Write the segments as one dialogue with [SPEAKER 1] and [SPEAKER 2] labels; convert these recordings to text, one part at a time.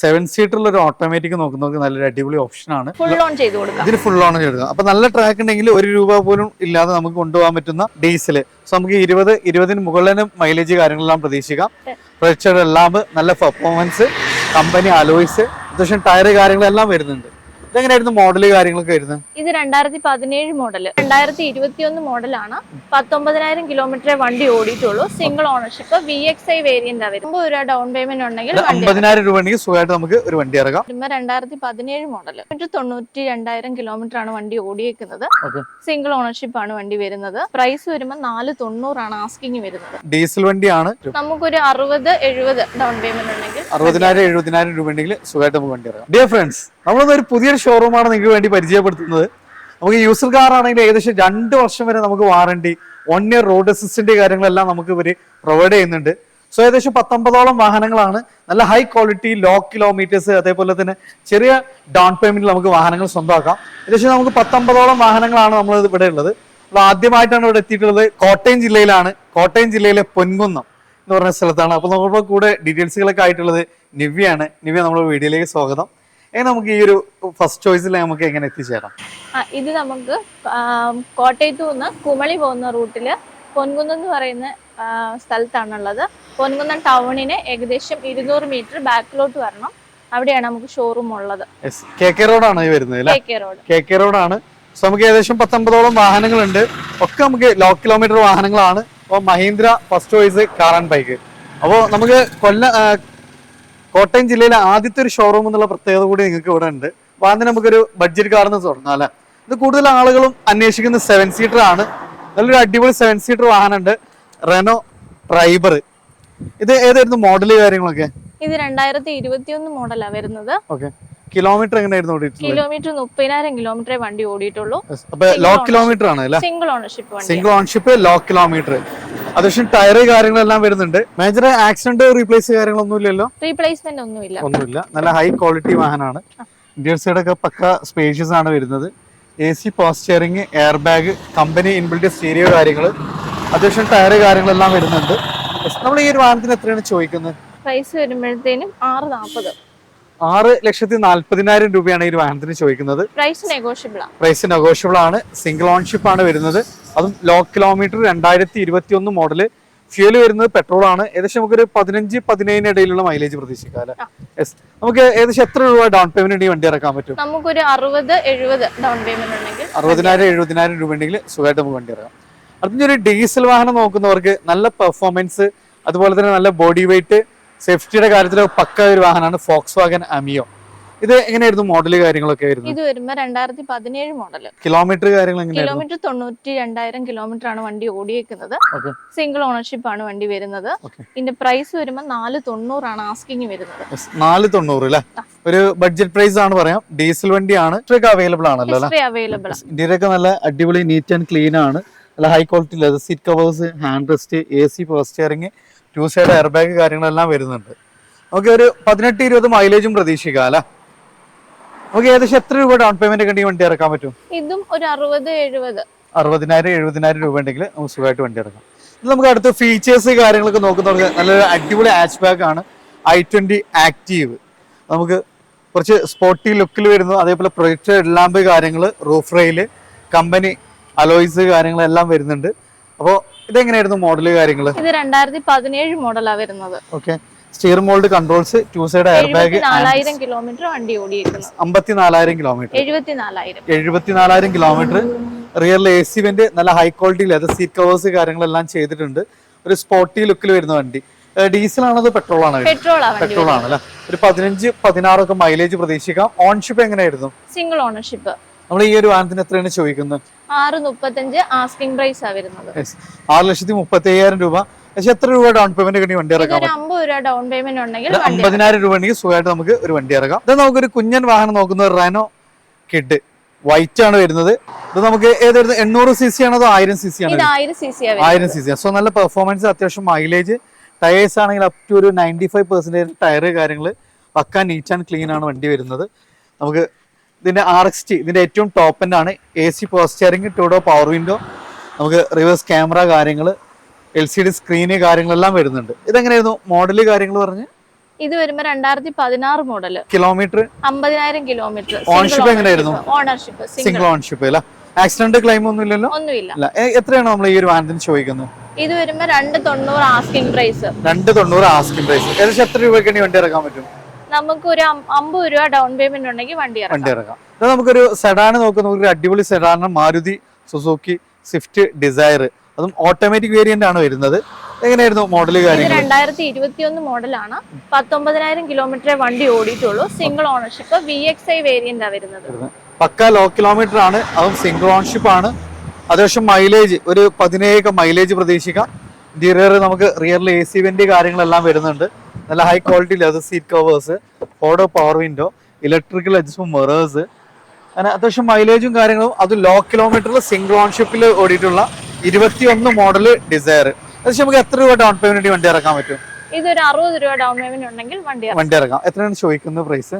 [SPEAKER 1] Seven സീറ്ററുള്ള ഒരു automatic നോക്കുന്നവർക്ക് നല്ലൊരു അടിപൊളി ഓപ്ഷനാണ്
[SPEAKER 2] ഫുൾ ഓൺ ചെയ്ത് കൊടുക്കാം.
[SPEAKER 1] ഇതിന് ഫുൾ ഓൺ ചെയ്തെടുക്കാം അപ്പൊ നല്ല ട്രാക്ക് ഉണ്ടെങ്കിൽ ഒരു രൂപ പോലും ഇല്ലാതെ നമുക്ക് കൊണ്ടുപോകാൻ പറ്റുന്ന ഡീസൽ സോ നമുക്ക് ഇരുപത് ഇരുപതിന് മുകളിലും മൈലേജ് കാര്യങ്ങളെല്ലാം പ്രതീക്ഷിക്കാം. പ്രൊജക്ടർ എല്ലാം നല്ല പെർഫോമൻസ് കമ്പനി അലോയ്സ് അത്യാവശ്യം ടയർ കാര്യങ്ങളെല്ലാം വരുന്നുണ്ട്. ഇതെങ്ങനെയായിരുന്നു മോഡൽ കാര്യങ്ങളൊക്കെ വരുന്നത്?
[SPEAKER 2] ഇത് രണ്ടായിരത്തി പതിനേഴ് മോഡൽ രണ്ടായിരത്തി ഇരുപത്തിയൊന്ന് മോഡലാണ് പത്തൊമ്പതിനായിരം കിലോമീറ്റർ വണ്ടി ഓടിയിട്ടുള്ളൂ. Single ownership V X I variant വരും ഒരു ഡൗൺ പേയ്മെന്റ് ഉണ്ടെങ്കിൽ
[SPEAKER 1] അമ്പതിനായിരം രൂപ ഉണ്ടെങ്കിൽ സുഖമായിട്ട് നമുക്ക് ഒരു വണ്ടി ഇറങ്ങാം
[SPEAKER 2] വരുമ്പോ രണ്ടായിരത്തി പതിനേഴ് മോഡൽ തൊണ്ണൂറ്റി രണ്ടായിരം കിലോമീറ്റർ ആണ് വണ്ടി ഓടിയേക്കുന്നത്. സിംഗിൾ ഓണർഷിപ്പ് ആണ് വണ്ടി വരുന്നത്. പ്രൈസ് വരുമ്പോൾ നാല് തൊണ്ണൂറാണ് ആസ്കിങ് വരുന്നത്.
[SPEAKER 1] ഡീസൽ വണ്ടിയാണ്.
[SPEAKER 2] നമുക്കൊരു അറുപത് എഴുപത് ഡൗൺ പേയ്മെന്റ് ഉണ്ടെങ്കിൽ
[SPEAKER 1] അറുപതിനായിരം എഴുപതിനായിരം രൂപ ഉണ്ടെങ്കിൽ സുഖമായിട്ട് നമുക്ക് വണ്ടി ഇറങ്ങാം. ഡിയർ ഫ്രണ്ട്സ് നമ്മളൊന്ന് ഒരു പുതിയൊരു ഷോറൂമാണ് നിങ്ങൾക്ക് വേണ്ടി പരിചയപ്പെടുത്തുന്നത്. നമുക്ക് യൂസർ കാർ ആണെങ്കിൽ ഏകദേശം രണ്ട് വർഷം വരെ നമുക്ക് warranty one year road assistant കാര്യങ്ങളെല്ലാം നമുക്ക് ഇവർ പ്രൊവൈഡ് ചെയ്യുന്നുണ്ട്. സോ ഏകദേശം പത്തൊമ്പതോളം വാഹനങ്ങളാണ്. നല്ല ഹൈ ക്വാളിറ്റി ലോ കിലോമീറ്റേഴ്സ് അതേപോലെ തന്നെ ചെറിയ ഡൗൺ പേയ്മെന്റിൽ നമുക്ക് വാഹനങ്ങൾ സ്വന്തമാക്കാം. ഏകദേശം നമുക്ക് പത്തൊമ്പതോളം വാഹനങ്ങളാണ് നമ്മൾ ഇവിടെ ഉള്ളത്. അപ്പോൾ ആദ്യമായിട്ടാണ് ഇവിടെ എത്തിയിട്ടുള്ളത് കോട്ടയം ജില്ലയിലാണ്. കോട്ടയം ജില്ലയിലെ പൊൻകുന്നം. എന്ന് പറഞ്ഞ സ്ഥലത്താണ്. അപ്പോൾ നമ്മുടെ കൂടെ ഡീറ്റെയിൽസുകളൊക്കെ ആയിട്ടുള്ളത് നിവ്യാണ് നിവ്യ നമ്മുടെ വീഡിയോയിലേക്ക് സ്വാഗതം. എങ്ങനെ നമുക്ക് ഈ ഒരു ഫസ്റ്റ് ചോയ്സിൽ നമുക്ക് എങ്ങനെ എത്തിച്ചേരാം?
[SPEAKER 2] ഇത് നമുക്ക് കോട്ടയത്ത് നിന്ന് കുമളി പോകുന്ന റൂട്ടിൽ പൊൻകുന്നം എന്ന് പറയുന്ന സ്ഥലത്താണുള്ളത്. പൊൻകുന്നം ടൗണിന് ഏകദേശം ഇരുന്നൂറ് മീറ്റർ ബാക്കിലോട്ട് വരണം. അവിടെയാണ് നമുക്ക് ഷോറൂം ഉള്ളത്.
[SPEAKER 1] കെ കെ റോഡാണ് വരുന്നത്
[SPEAKER 2] കെ കെ
[SPEAKER 1] റോഡാണ് നമുക്ക് ഏകദേശം പത്തൊമ്പതോളം വാഹനങ്ങളുണ്ട്. ഒക്കെ നമുക്ക് ലോ കിലോമീറ്റർ വാഹനങ്ങളാണ്. അപ്പോൾ Mahindra first choice car and bike അപ്പോൾ നമുക്ക് കൊല്ല കോട്ടയം ജില്ലയിലെ ആദ്യത്തെ ഒരു ഷോറൂം എന്നുള്ള പ്രത്യേകത കൂടി നിങ്ങൾക്ക് ഇവിടെ ഉണ്ട്. അപ്പോൾ അതിന് നമുക്കൊരു ബഡ്ജറ്റ് കാർന്ന് തുടങ്ങാം അല്ലേ? ഇത് കൂടുതൽ ആളുകളും അന്വേഷിക്കുന്ന സെവൻ സീറ്റർ ആണ്. നല്ലൊരു അടിപൊളി സെവൻ സീറ്റർ വാഹനമുണ്ട്. റെനോ ട്രൈബർ ഇത് ഏതായിരുന്നു മോഡൽ കാര്യങ്ങളൊക്കെ?
[SPEAKER 2] ഇത് രണ്ടായിരത്തി ഇരുപത്തിയൊന്ന് മോഡലാണ് വരുന്നത്.
[SPEAKER 1] ഓക്കെ കിലോമീറ്റർ എങ്ങനെയായിരുന്നു ഓടിയിട്ടുള്ളത്?
[SPEAKER 2] കിലോമീറ്റർ മുപ്പതിനായിരം കിലോമീറ്ററേ വണ്ടി ഓടിയിട്ടുള്ളൂ.
[SPEAKER 1] അപ്പൊ ലോ കിലോമീറ്റർ ആണ് അല്ലേ?
[SPEAKER 2] സിംഗിൾ ഓണർഷിപ്പ് വണ്ടി
[SPEAKER 1] സിംഗിൾ ഓൺഷിപ്പ് ലോ കിലോമീറ്റർ അത്യാവശ്യം ടയർ കാര്യങ്ങളെല്ലാം വരുന്നുണ്ട്. മേജർ ആക്സിഡന്റ് റീപ്ലേസ് കാര്യങ്ങളൊന്നും ഇല്ലല്ലോ?
[SPEAKER 2] റീപ്ലേസ്മെന്റ് ഒന്നുമില്ല.
[SPEAKER 1] ഒന്നുമില്ല. നല്ല ഹൈ ക്വാളിറ്റി വാഹനമാണ്. ഇന്ത്യൻ സൈഡ് ഒക്കെ പക്ക സ്പേഷ്യസ് ആണ് വരുന്നത്. A C power steering air bag company inbuilt stereo കാര്യങ്ങൾ അത്യാവശ്യം ടയർ കാര്യങ്ങളെല്ലാം വരുന്നുണ്ട്. നമ്മൾ ഈ ഒരു വാഹനത്തിന് എത്രയാണ് ചോദിക്കുന്നത്?
[SPEAKER 2] പ്രൈസ് വരുമ്പോഴത്തേനും ആറ് നാൽപ്പത്
[SPEAKER 1] ആറ് ലക്ഷത്തി നാല്പതിനായിരം രൂപയാണ് ഈ വാഹനത്തിന് ചോദിക്കുന്നത്.
[SPEAKER 2] പ്രൈസ് നെഗോഷ്യബിൾ ആണ്.
[SPEAKER 1] സിംഗിൾ ഓൺഷിപ്പ് ആണ് വരുന്നത്. അതും ലോ കിലോമീറ്റർ രണ്ടായിരത്തി ഇരുപത്തി ഒന്ന് മോഡൽ ഫ്യൂൽ വരുന്നത് പെട്രോൾ ആണ്. ഏകദേശം നമുക്കൊരു പതിനഞ്ച് പതിനേഴിന് ഇടയിലുള്ള മൈലേജ് പ്രതീക്ഷിക്കാം അല്ലെ? യെസ് നമുക്ക് ഏകദേശം എത്ര രൂപ ഡൗൺ പേയ്മെന്റ് വണ്ടി ഇറക്കാൻ പറ്റും?
[SPEAKER 2] നമുക്കൊരു അറുപത് എഴുപത് ഡൗൺ പേയ്മെന്റ് ഉണ്ടെങ്കിൽ
[SPEAKER 1] അറുപതിനായിരം എഴുപതിനായിരം രൂപ ഉണ്ടെങ്കിൽ സുഖമായിട്ട് നമുക്ക് വണ്ടി ഇറങ്ങാം അടുത്തൊരു ഡീസൽ വാഹനം നോക്കുന്നവർക്ക് നല്ല പെർഫോമൻസ് അതുപോലെ തന്നെ നല്ല ബോഡി വെയിറ്റ് സേഫ്റ്റിയുടെ കാര്യത്തിൽ പക്ക ഒരു വാഹനമാണ് ഫോക്സ് വാഗൻ അമിയോ ഇത് എങ്ങനെയായിരുന്നു മോഡൽ കാര്യങ്ങളൊക്കെ വരുന്നത്
[SPEAKER 2] ഇത് വരുമ്പോ രണ്ടായിരത്തി പതിനേഴ് മോഡൽ
[SPEAKER 1] കിലോമീറ്റർ കാര്യങ്ങൾ എങ്ങനെയായിരുന്നു?
[SPEAKER 2] കിലോമീറ്റർ തൊണ്ണൂറ്റി രണ്ടായിരം കിലോമീറ്റർ ആണ് വണ്ടി ഓടിയേക്കുന്നത്. സിംഗിൾ ഓണർഷിപ്പ് ആണ് വണ്ടി വരുന്നത്. ഇതിന്റെ പ്രൈസ് വരുമ്പോ നാല് തൊണ്ണൂറാണ് ആസ്കിങ് വരുന്നത്.
[SPEAKER 1] Yes, നാല് തൊണ്ണൂറ് അല്ലേ ഒരു ബഡ്ജറ്റ് പ്രൈസ് ആണ് പറയാം. ഡീസൽ വണ്ടിയാണ്. ഇത്രയൊക്കെ അവൈലബിൾ ആണല്ലോ അല്ലേ
[SPEAKER 2] ഹിസ്റ്ററി അവൈലബിൾ
[SPEAKER 1] ഇന്ത്യയിലൊക്കെ നല്ല അടിപൊളി നീറ്റ് ആൻഡ് ക്ലീൻ ആണ്. നല്ല high quality leather seat covers hand rest A C power steering two side air bag കാര്യങ്ങളെല്ലാം വരുന്നുണ്ട്. ഓക്കെ ഒരു പതിനെട്ട് ഇരുപത് മൈലേജും പ്രതീക്ഷിക്കാം അല്ലേ? ഓക്കെ ഏകദേശം എത്ര രൂപ ഡൗൺ പേയ്മെന്റ് ഒക്കെ വണ്ടി ഇറക്കാൻ പറ്റും?
[SPEAKER 2] ഇതും ഒരു അറുപത് എഴുപത്.
[SPEAKER 1] അറുപതിനായിരം എഴുപതിനായിരം രൂപ ഉണ്ടെങ്കിൽ നമുക്ക് സുഖമായിട്ട് വണ്ടി ഇറക്കാം. നമുക്ക് അടുത്ത ഫീച്ചേഴ്സ് കാര്യങ്ങളൊക്കെ നോക്കുന്നവർക്ക് നല്ലൊരു അടിപൊളി ഹാച്ച് ബാഗ് ആണ്. ഐ ട്വന്റി ആക്റ്റീവ് നമുക്ക് കുറച്ച് സ്പോർട്ടി ലുക്കിൽ വരുന്നു അതേപോലെ പ്രൊജക്ട് ലാമ്പ് കാര്യങ്ങൾ റൂഫ് റെയിൽ കമ്പനി അലോയ്സ് കാര്യങ്ങളെല്ലാം വരുന്നുണ്ട്. അപ്പോൾ ഇതെങ്ങനെയായിരുന്നു മോഡൽ കാര്യങ്ങൾ
[SPEAKER 2] ഇത് രണ്ടായിരത്തി പതിനേഴ് മോഡലാ വരുന്നത്.
[SPEAKER 1] Okay steer mould controls two side air bag
[SPEAKER 2] നാലായിരം കിലോമീറ്റർ വണ്ടി ഓടിയിരിക്കുന്നു
[SPEAKER 1] അമ്പത്തിനാലായിരം കിലോമീറ്റർ
[SPEAKER 2] എഴുപത്തിനാലായിരം.
[SPEAKER 1] എഴുപത്തിനാലായിരം കിലോമീറ്റർ റിയറിൽ എ സി വെന്റ് നല്ല high quality leather seat covers കാര്യങ്ങളെല്ലാം ചെയ്തിട്ടുണ്ട്. ഒരു സ്പോർട്ടി ലുക്കിൽ വരുന്ന വണ്ടി. ഡീസൽ ആണോ പെട്രോൾ ആണോ പെട്രോൾ ആണ് അല്ലെ ഒരു പതിനഞ്ച് പതിനാറൊക്കെ മൈലേജ് പ്രതീക്ഷിക്കാം. ഓൺഷിപ്പ് എങ്ങനെയായിരുന്നു?
[SPEAKER 2] സിംഗിൾ ഓണർഷിപ്പ്
[SPEAKER 1] നമ്മൾ ഈ ഒരു വാഹനത്തിന് എത്രയാണ് ചോദിക്കുന്നത്?
[SPEAKER 2] ആറ് മുപ്പത്തഞ്ച് ആസ്കിംഗ് പ്രൈസ് ആ വരുന്നത്.
[SPEAKER 1] ആറ് ലക്ഷത്തി മുപ്പത്തി അയ്യായിരം രൂപ. പക്ഷെ എത്ര രൂപ ഡൗൺ പേയ്മെന്റ് ഒക്കെ വണ്ടി ഇറക്കാം
[SPEAKER 2] അമ്പത് രൂപ ഡൗൺ പേയ്മെന്റ് ഉണ്ടെങ്കിൽ
[SPEAKER 1] അമ്പതിനായിരം രൂപ ഉണ്ടെങ്കിൽ സുഖമായിട്ട് നമുക്ക് ഒരു വണ്ടി ഇറക്കാം. ഇത് നമുക്കൊരു കുഞ്ഞൻ വാഹനം നോക്കുന്ന റെനോ കിഡ് വൈറ്റ് ആണ് വരുന്നത്. ഇത് നമുക്ക് ഏതായിരുന്നു? എണ്ണൂറ് സി സി ആണോ അതോ ആയിരം സി സി ആണോ
[SPEAKER 2] ആയിരം സി സി
[SPEAKER 1] സോ നല്ല പെർഫോമൻസ് അത്യാവശ്യം മൈലേജ് ടയേഴ്സ് ആണെങ്കിൽ അപ് ടു ഒരു നയന്റി ഫൈവ് പെർസെന്റേജ് ടയർ കാര്യങ്ങൾ പക്ക നീറ്റ് ആൻഡ് ക്ലീൻ ആണ് വണ്ടി വരുന്നത്. നമുക്ക് ഇതിന്റെ ആർ എക്സ് ടി ഇതിന്റെ ഏറ്റവും ടോപ്പ് എന്റെ ആണ്. A C power steering two door power window നമുക്ക് റിവേഴ്സ് ക്യാമറ കാര്യങ്ങൾ എൽ സി ഡി സ്ക്രീന് കാര്യങ്ങളെല്ലാം വരുന്നുണ്ട്. ഇതെങ്ങനെയായിരുന്നു മോഡൽ കാര്യങ്ങൾ പറഞ്ഞ്?
[SPEAKER 2] ഇത് വരുമ്പോ രണ്ടായിരത്തി പതിനാറ് മോഡൽ
[SPEAKER 1] കിലോമീറ്റർ
[SPEAKER 2] അമ്പതിനായിരം കിലോമീറ്റർ
[SPEAKER 1] ഓൺഷിപ്പ് എങ്ങനെയായിരുന്നു?
[SPEAKER 2] ഓണർഷിപ്പ്
[SPEAKER 1] സിംഗിൾ
[SPEAKER 2] ഓണർഷിപ്പ്
[SPEAKER 1] ഓൺഷിപ്പ് അല്ല? ആക്സിഡന്റ് ക്ലെയിം ഒന്നും ഇല്ലല്ലോ
[SPEAKER 2] ഒന്നുമില്ല
[SPEAKER 1] എത്രയാണ് നമ്മൾ ഈ ഒരു വാഹനത്തിന് ചോദിക്കുന്നത്?
[SPEAKER 2] ഇത് വരുമ്പോ രണ്ട് തൊണ്ണൂറ് ആസ്കിംഗ് പ്രൈസ്
[SPEAKER 1] രണ്ട് തൊണ്ണൂറ് ആസ്കിംഗ് പ്രൈസ് ഏകദേശം എത്ര രൂപയ്ക്ക് വേണ്ടി വണ്ടി ഇറക്കാൻ പറ്റും?
[SPEAKER 2] നമുക്ക് ഒരു അമ്പത് രൂപ ഡൗൺ പേയ്മെന്റ് ഉണ്ടെങ്കിൽ വണ്ടി
[SPEAKER 1] വണ്ടി ഇറക്കാം. ഇത് നമുക്കൊരു സെഡാൻ നോക്കുന്ന ഒരു അടിപൊളി സെഡാണ് മാരുതി സുസുക്കി സ്വിഫ്റ്റ് ഡിസയർ അതും ഓട്ടോമാറ്റിക് വേരിയന്റ് ആണ് വരുന്നത്. എങ്ങനെയായിരുന്നു മോഡൽ കാര്യങ്ങൾ
[SPEAKER 2] രണ്ടായിരത്തി ഇരുപത്തി ഒന്ന് മോഡലാണ് പത്തൊമ്പതിനായിരം കിലോമീറ്റർ വണ്ടി ഓടിയിട്ടുള്ളൂ. Single ownership V X I വേരിയന്റാ വരുന്നത്.
[SPEAKER 1] പക്ക ലോ കിലോമീറ്റർ ആണ്. അതും സിംഗിൾ ഓണർഷിപ്പ് ആണ്. അത്യാവശ്യം മൈലേജ് ഒരു പതിനേഴ് മൈലേജ് പ്രതീക്ഷിക്കാം. ഇന്റീരിയർ നമുക്ക് റിയറിൽ എ സി വെന്റ് കാര്യങ്ങളെല്ലാം വരുന്നുണ്ട്. നല്ല high quality leather seat covers four door power window electrical adjustment mirrors അങ്ങനെ അത്യാവശ്യം മൈലേജും കാര്യങ്ങളും അത് ലോ കിലോമീറ്ററിൽ സിംഗിൾ ഓൺഷിപ്പിൽ ഓടിയിട്ടുള്ള ഇരുപത്തിയൊന്ന് മോഡൽ ഡിസയർ ഏകദേശം നമുക്ക് എത്ര രൂപ ഡൗൺ പേയ്മെന്റ് വണ്ടി ഇറക്കാൻ പറ്റും?
[SPEAKER 2] ഇതൊരു അറുപത് രൂപ ഡൗൺ പേയ്മെന്റ് ഉണ്ടെങ്കിൽ വണ്ടി
[SPEAKER 1] വണ്ടി ഇറക്കാം. എത്രയാണ് ചോദിക്കുന്നത് പ്രൈസ്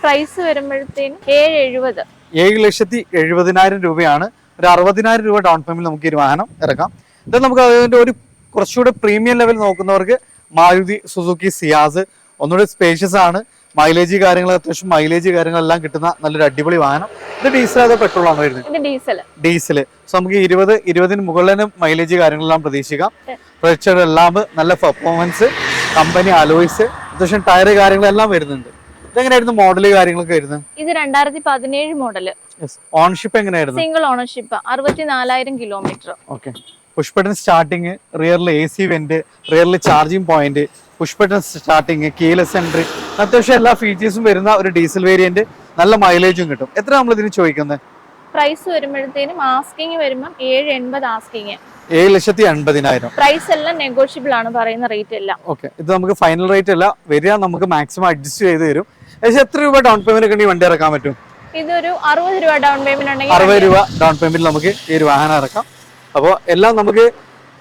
[SPEAKER 2] പ്രൈസ് വരുമ്പോഴത്തേനും ഏഴ് എഴുപത്.
[SPEAKER 1] ഏഴ് ലക്ഷത്തി എഴുപതിനായിരം രൂപയാണ്. ഒരു അറുപതിനായിരം രൂപ ഡൗൺ പേയ്മെന്റ് നമുക്ക് ഈ വാഹനം ഇറക്കാം. ഇത് നമുക്ക് അതിന്റെ ഒരു കുറച്ചുകൂടെ പ്രീമിയം ലെവൽ നോക്കുന്നവർക്ക് മാരുതി സുസുക്കി സിയാസ് ഒന്നുകൂടെ സ്പേഷ്യസ് ആണ്. മൈലേജ് കാര്യങ്ങൾ അത്യാവശ്യം മൈലേജ് കാര്യങ്ങളെല്ലാം കിട്ടുന്ന നല്ലൊരു അടിപൊളി വാഹനം. ഇത് ഡീസൽ അതോ പെട്രോൾ ആണോ വരുന്നത്?
[SPEAKER 2] ഡീസൽ
[SPEAKER 1] ഡീസൽ സോ നമുക്ക് ഇരുപത് ഇരുപതിന് മുകളിൽ മൈലേജ് കാര്യങ്ങളെല്ലാം പ്രതീക്ഷിക്കാം. പ്രൊജക്ടർ എല്ലാം നല്ല പെർഫോമൻസ് കമ്പനി അലോയ്സ് അത്യാവശ്യം ടയർ കാര്യങ്ങളെല്ലാം വരുന്നുണ്ട്. ഇതെങ്ങനെയായിരുന്നു മോഡൽ കാര്യങ്ങളൊക്കെ വരുന്നത്?
[SPEAKER 2] ഇത് രണ്ടായിരത്തി പതിനേഴ് മോഡൽ
[SPEAKER 1] ഓൺഷിപ്പ് എങ്ങനെയായിരുന്നു?
[SPEAKER 2] Single ownership അറുപത്തിനാലായിരം kilometre
[SPEAKER 1] okay push button starting റിയറിൽ A C vent റിയറിൽ charging point push button starting keyless entry അത്യാവശ്യം എല്ലാ ഫീച്ചേഴ്സും വരുന്ന ഒരു ഡീസൽ വേരിയന്റ് നല്ല മൈലേജും കിട്ടും. എത്ര നമ്മൾ ഇതിന് ചോദിക്കുന്നത്
[SPEAKER 2] പ്രൈസ് വരുമ്പോഴത്തേനും ആസ്കിങ് വരുമ്പം ഏഴ് എൺപത് ആസ്കിങ്
[SPEAKER 1] ഏഴ് ലക്ഷത്തി എൺപതിനായിരം
[SPEAKER 2] പ്രൈസ് എല്ലാം നെഗോഷ്യബിൾ ആണ് പറയുന്ന റേറ്റ് എല്ലാം.
[SPEAKER 1] ഓക്കെ ഇത് നമുക്ക് ഫൈനൽ റേറ്റ് അല്ല. വരിക നമുക്ക് മാക്സിമം അഡ്ജസ്റ്റ് ചെയ്ത് തരും. ഏകദേശം എത്ര രൂപ ഡൗൺ പേയ്മെന്റ് ഒക്കെ വണ്ടി ഇറക്കാൻ പറ്റും?
[SPEAKER 2] ഇതൊരു അറുപത് രൂപ ഡൗൺ പേയ്മെന്റ് ഉണ്ടെങ്കിൽ
[SPEAKER 1] അറുപത് രൂപ ഡൗൺ പേയ്മെന്റ് നമുക്ക് ഈ ഒരു വാഹനം ഇറക്കാം. അപ്പോൾ എല്ലാം നമുക്ക്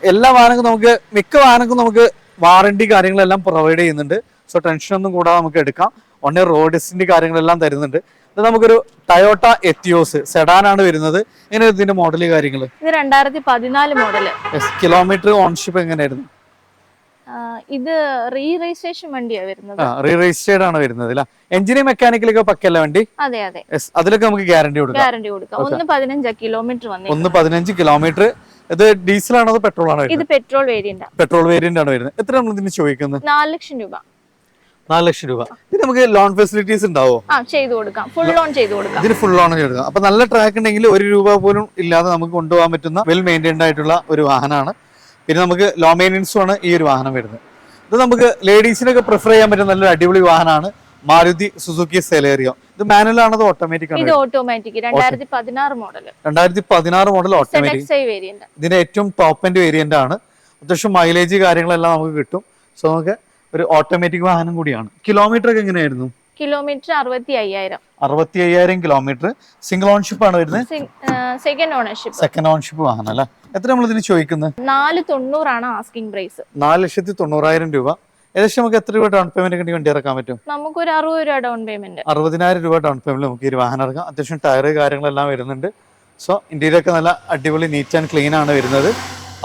[SPEAKER 1] എല്ലാ വാഹനങ്ങളും നമുക്ക് മിക്ക വാഹനങ്ങൾക്കും നമുക്ക് വാറണ്ടി കാര്യങ്ങളെല്ലാം പ്രൊവൈഡ് ചെയ്യുന്നുണ്ട്. സോ ടെൻഷൻ ഒന്നും കൂടാതെ നമുക്ക് എടുക്കാം. വൺ ഇയർ റോഡിന്റെ കാര്യങ്ങളെല്ലാം തരുന്നുണ്ട്. ഇത് നമുക്കൊരു ടയോട്ട എത്തിയോസ് സെഡാൻ ആണ് വരുന്നത്. എങ്ങനെ ഇതിന്റെ മോഡൽ കാര്യങ്ങൾ
[SPEAKER 2] ഇത് രണ്ടായിരത്തി പതിനാല് മോഡൽ
[SPEAKER 1] കിലോമീറ്റർ ഓൺഷിപ്പ് എങ്ങനെയായിരുന്നു?
[SPEAKER 2] ഇത് റീ രജിസ്ട്രേഷൻ വണ്ടിയാ വരുന്നത്?
[SPEAKER 1] റീ രജിസ്റ്റേർഡ് ആണ് വരുന്നത് എഞ്ചിനീയർ മെക്കാനിക്കലൊക്കെ പക്കല്ല വണ്ടി?
[SPEAKER 2] അതെ അതെ.
[SPEAKER 1] അതിലൊക്കെ നമുക്ക് ഗ്യാരണ്ടി കൊടുക്കാം.
[SPEAKER 2] ഗ്യാരണ്ടി കൊടുക്കാം. ഒന്ന് പതിനഞ്ചാ കിലോമീറ്റർ വന്നു
[SPEAKER 1] ഒന്ന് പതിനഞ്ച് കിലോമീറ്റർ. ഇത് ഡീസൽ ആണോ അതോ പെട്രോൾ ആണോ
[SPEAKER 2] ഇത് പെട്രോൾ വേരിയന്റാ
[SPEAKER 1] പെട്രോൾ വേരിയന്റ് ആണ് വരുന്നത്. എത്ര നമ്മൾ ഇതിന് ചോദിക്കുന്നത്?
[SPEAKER 2] നാല് ലക്ഷം രൂപ.
[SPEAKER 1] നാല് ലക്ഷം രൂപ. ഇത് നമുക്ക് ലോൺ ഫെസിലിറ്റീസ് ഉണ്ടാവോ?
[SPEAKER 2] ആ ചെയ്തു കൊടുക്കാം. ഫുൾ ലോൺ ചെയ്തു കൊടുക്കാം.
[SPEAKER 1] ഇതിന് ഫുൾ ലോൺ എടുക്കാം അപ്പൊ നല്ല ട്രാക്ക് ഉണ്ടെങ്കിൽ ഒരു രൂപ പോലും ഇല്ലാതെ നമുക്ക് കൊണ്ടുപോകാൻ പറ്റുന്ന വെൽ മെയിന്റൈൻഡ് ആയിട്ടുള്ള ഒരു വാഹനമാണ്. പിന്നെ നമുക്ക് ലോ മെയിന്റെനൻസും ആണ് ഈ ഒരു വാഹനം വരുന്നത്. ഇത് നമുക്ക് ലേഡീസിനൊക്കെ പ്രിഫർ ചെയ്യാൻ പറ്റുന്ന നല്ലൊരു അടിപൊളി വാഹനമാണ് മാരുതി സുസുക്കി സെലേറിയോ. ഇത് മാനുവൽ ആണോ ഓട്ടോമാറ്റിക് ആണ്
[SPEAKER 2] ഓട്ടോമാറ്റിക് രണ്ടായിരത്തി പതിനാറ് മോഡൽ
[SPEAKER 1] രണ്ടായിരത്തി പതിനാറ് മോഡൽ ഓട്ടോമാറ്റിക് ഇതിന്റെ ഏറ്റവും ടോപ്പ് എൻഡ് വേരിയന്റ് ആണ്. അത്യാവശ്യം മൈലേജ് കാര്യങ്ങളെല്ലാം നമുക്ക് കിട്ടും. സോ നമുക്ക് ഒരു ഓട്ടോമാറ്റിക് വാഹനം കൂടിയാണ്. കിലോമീറ്റർ ഒക്കെ എങ്ങനെയായിരുന്നു?
[SPEAKER 2] കിലോമീറ്റർ അറുപത്തി അയ്യായിരം
[SPEAKER 1] അറുപത്തി അയ്യായിരം കിലോമീറ്റർ. സിംഗിൾ ഓൺഷിപ്പ് ആണ് വരുന്നത്?
[SPEAKER 2] സെക്കൻഡ് ഓണർഷിപ്പ്
[SPEAKER 1] സെക്കൻഡ് ഓൺഷിപ്പ് വാഹനം അല്ലേ എത്ര നമ്മൾ ഇതിന് ചോദിക്കുന്നത്?
[SPEAKER 2] നാല് തൊണ്ണൂറാണ് ആസ്കിംഗ് പ്രൈസ്
[SPEAKER 1] നാല് ലക്ഷത്തി തൊണ്ണൂറായിരം രൂപ. ഏകദേശം നമുക്ക് എത്ര രൂപ ഡൗൺ പേയ്മെന്റ് കണ്ടി വണ്ടി ഇറക്കാൻ പറ്റും?
[SPEAKER 2] നമുക്ക് ഒരു അറുപത് രൂപ ഡൗൺ പേയ്മെന്റ്
[SPEAKER 1] അറുപതിനായിരം രൂപ ഡൗൺ പേയ്മെന്റ് നമുക്ക് ഈ വാഹനം ഇറക്കാം. അത്യാവശ്യം ടയർ കാര്യങ്ങളെല്ലാം വരുന്നുണ്ട്. സോ ഇന്ത്യയിലൊക്കെ ഒക്കെ നല്ല അടിപൊളി നീറ്റ് ആൻഡ് ക്ലീൻ ആണ് വരുന്നത്.